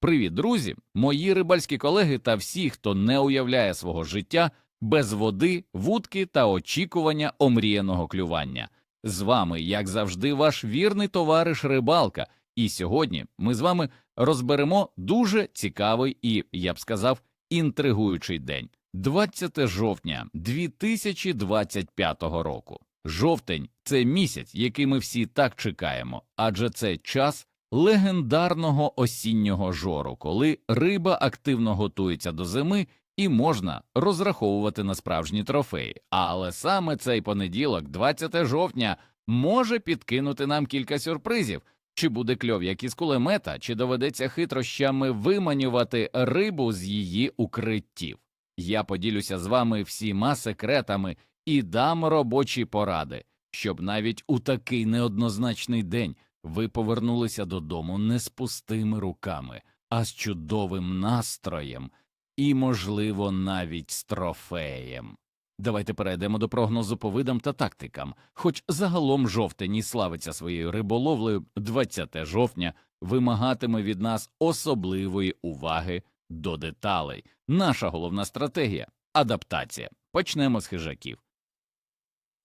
Привіт, друзі! Мої рибальські колеги та всі, хто не уявляє свого життя без води, вудки та очікування омріяного клювання. З вами, як завжди, ваш вірний товариш Рибалка. І сьогодні ми з вами розберемо дуже цікавий і, я б сказав, інтригуючий день 20 жовтня 2025 року. Жовтень це місяць, який ми всі так чекаємо, адже це час легендарного осіннього жору, коли риба активно готується до зими і можна розраховувати на справжні трофеї. Але саме цей понеділок, 20 жовтня, може підкинути нам кілька сюрпризів. Чи буде кльов як із кулемета, чи доведеться хитрощами виманювати рибу з її укриттів. Я поділюся з вами всіма секретами і дам робочі поради, щоб навіть у такий неоднозначний день ви повернулися додому не з пустими руками, а з чудовим настроєм і, можливо, навіть з трофеєм. Давайте перейдемо до прогнозу по видам та тактикам. Хоч загалом жовтень славиться своєю риболовлею, 20 жовтня вимагатиме від нас особливої уваги до деталей. Наша головна стратегія адаптація. Почнемо з хижаків.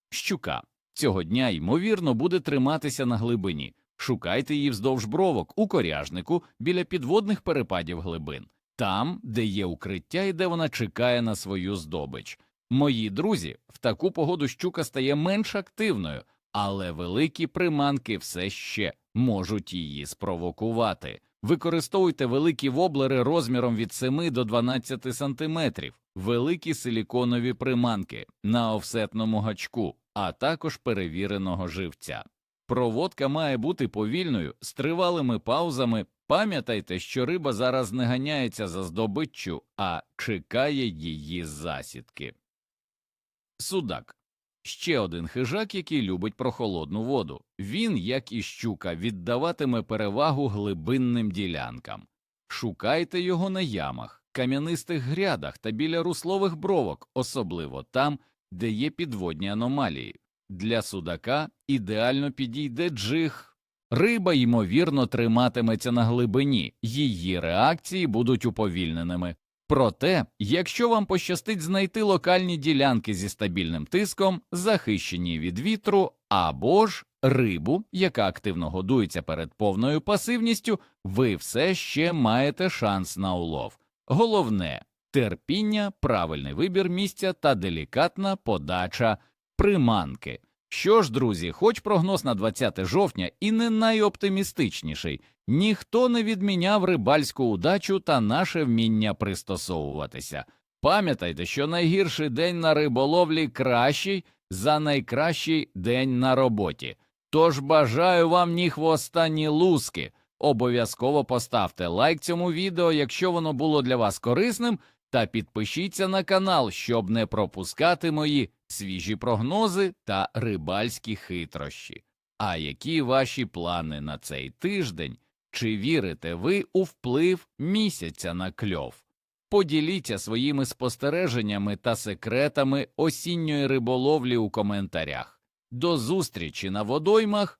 Щука цього дня, ймовірно, буде триматися на глибині. Шукайте її вздовж бровок у коряжнику біля підводних перепадів глибин, там, де є укриття і де вона чекає на свою здобич. Мої друзі, в таку погоду щука стає менш активною, але великі приманки все ще можуть її спровокувати. Використовуйте великі воблери розміром від 7 до 12 сантиметрів, великі силіконові приманки на офсетному гачку, а також перевіреного живця. Проводка має бути повільною, з тривалими паузами. Пам'ятайте, що риба зараз не ганяється за здобиччю, а чекає її засідки. Судак ще один хижак, який любить прохолодну воду. Він, як і щука, віддаватиме перевагу глибинним ділянкам. Шукайте його на ямах, кам'янистих грядах та біля руслових бровок, особливо там, де є підводні аномалії. Для судака ідеально підійде джиг. Риба, ймовірно, триматиметься на глибині, її реакції будуть уповільненими. Проте, якщо вам пощастить знайти локальні ділянки зі стабільним тиском, захищені від вітру, або ж рибу, яка активно годується перед повною пасивністю, ви все ще маєте шанс на улов. Головне терпіння, правильний вибір місця та делікатна подача приманки. Що ж, друзі, хоч прогноз на 20 жовтня і не найоптимістичніший, ніхто не відміняв рибальську удачу та наше вміння пристосовуватися. Пам'ятайте, що найгірший день на риболовлі кращий за найкращий день на роботі. Тож бажаю вам ні хвоста, ні луски. Обов'язково поставте лайк цьому відео, якщо воно було для вас корисним, та підпишіться на канал, щоб не пропускати мої свіжі прогнози та рибальські хитрощі. А які ваші плани на цей тиждень? Чи вірите ви у вплив місяця на кльов? Поділіться своїми спостереженнями та секретами осінньої риболовлі у коментарях. До зустрічі на водоймах